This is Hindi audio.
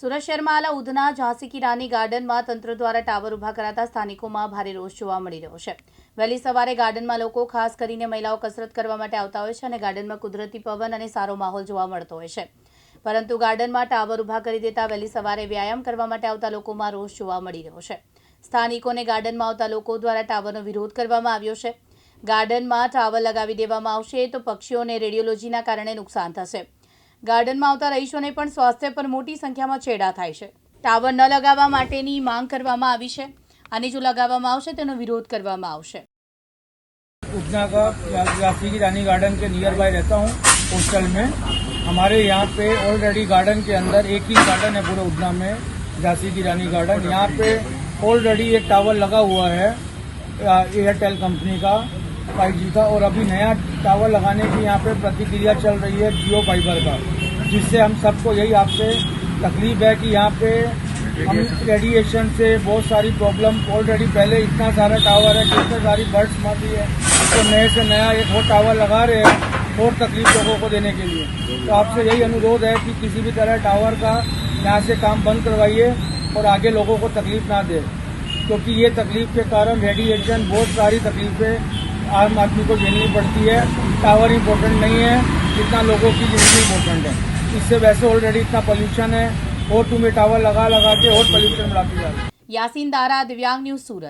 સુરત શહેરમાં આવેલા ઉધના ઝાંસી કી રાની ગાર્ડનમાં તંત્ર દ્વારા ટાવર ઊભા કરાતા સ્થાનિકોમાં ભારે રોષ જોવા મળી રહ્યો છે. વહેલી સવારે ગાર્ડનમાં લોકો, ખાસ કરીને મહિલાઓ, કસરત કરવા માટે આવતા હોય છે અને ગાર્ડનમાં કુદરતી પવન અને સારો માહોલ જોવા મળતો હોય છે. પરંતુ ગાર્ડનમાં ટાવર ઊભા કરી દેતા વહેલી સવારે વ્યાયામ કરવા માટે આવતા લોકોમાં રોષ જોવા મળી રહ્યો છે. સ્થાનિકોને ગાર્ડનમાં આવતા લોકો દ્વારા ટાવરનો વિરોધ કરવામાં આવ્યો છે. ગાર્ડનમાં ટાવર લગાવી દેવામાં આવશે તો પક્ષીઓને રેડિયોલોજીના કારણે નુકસાન થશે. ગાર્ડનમાં આવતા રહીશોને પણ સ્વાસ્થ્ય પર મોટી સંખ્યામાં છેડા થાય છે ટાવર ન લગાવવા માટેની માંગ કરવામાં આવી છે અને જો લગાવવામાં આવશે તેનો વિરોધ કરવામાં આવશે उतना का झांसी की रानी गार्डन के नियर बाय रहता हूँ हॉस्टल में हमारे यहाँ पे ऑलरेडी गार्डन के अंदर एक ही गार्डन है पूरे उधना में झांसी की रानी गार्डन यहाँ पे ऑलरेडी एक टावर लगा हुआ है एयरटेल कंपनी का फाइव जी का और अभी नया टावर लगाने की यहाँ पे प्रतिक्रिया चल रही है जियो फाइबर का जिससे हम सबको यही आपसे तकलीफ़ है कि यहाँ पे हम रेडिएशन से बहुत सारी प्रॉब्लम ऑलरेडी पहले इतना सारा टावर है कितने सारी बर्ड्स मरती है। तो नए से नया एक और टावर लगा रहे हैं और तकलीफ़ लोगों को देने के लिए। तो आपसे यही अनुरोध है कि किसी भी तरह टावर का यहाँ से काम बंद करवाइए और आगे लोगों को तकलीफ़ ना दे। क्योंकि तो ये तकलीफ़ के कारण रेडिएशन बहुत सारी तकलीफें आम आदमी को झेलनी पड़ती है। टावर इम्पोर्टेंट नहीं है जितना लोगों की ज़िंदगी इम्पोर्टेंट है। इससे वैसे ऑलरेडी इतना पॉल्यूशन है। और तुम्हें टावर लगा लगा के और पॉल्यूशन बढ़ाती जा रही यासीन दारा, दिव्यांग न्यूज़ सूरत।